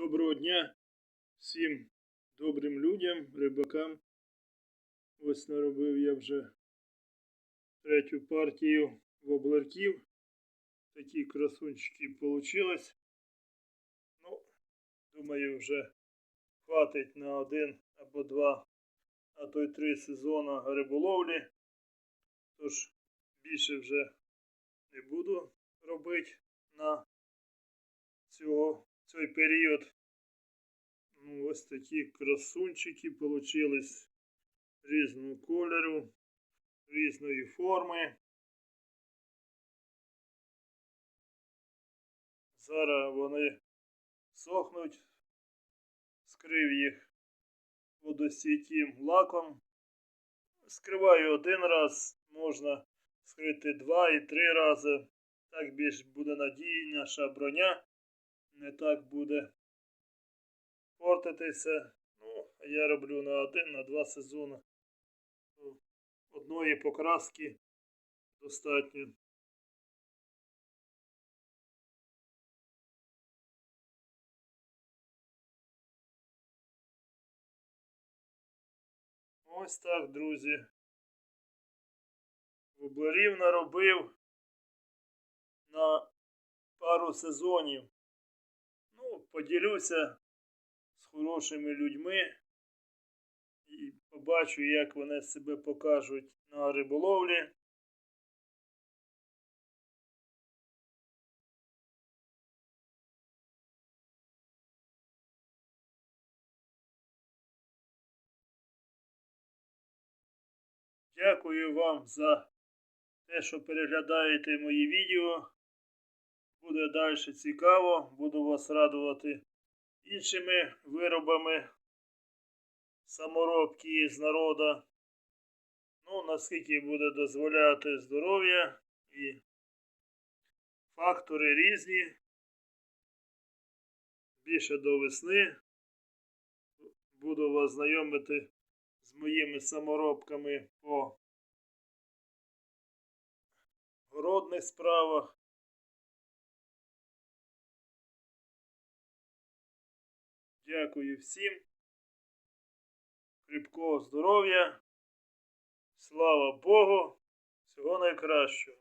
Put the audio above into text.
Доброго дня всім добрим людям, рибакам. Ось наробив я вже третю партію воблерків. Такі красунчики получилось. Ну, думаю, вже хватить на один або два, а то й три сезони риболовлі. Тож більше вже не буду робити на цього, цей період. Ну, ось такі красунчики получились різного кольору, різної форми. Зараз вони сохнуть, скрив їх водостійким лаком. Скриваю один раз, можна скрити два і три рази. Так більш буде надійніша броня не так буде портитися. Ну, я роблю на один, на два сезони. Одної покраски достатньо. Ось так, друзі. Воблерів наробив на пару сезонів. Поділюся з хорошими людьми і побачу, як вони себе покажуть на риболовлі. Дякую вам за те, що переглядаєте мої відео. Буде далі цікаво. Буду вас радувати іншими виробами саморобки з народу. Ну, наскільки буде дозволяти здоров'я і фактори різні. Більше до весни. Буду вас знайомити з моїми саморобками по городних справах. Дякую всім. Кріпкого здоров'я. Слава Богу. Всього найкращого.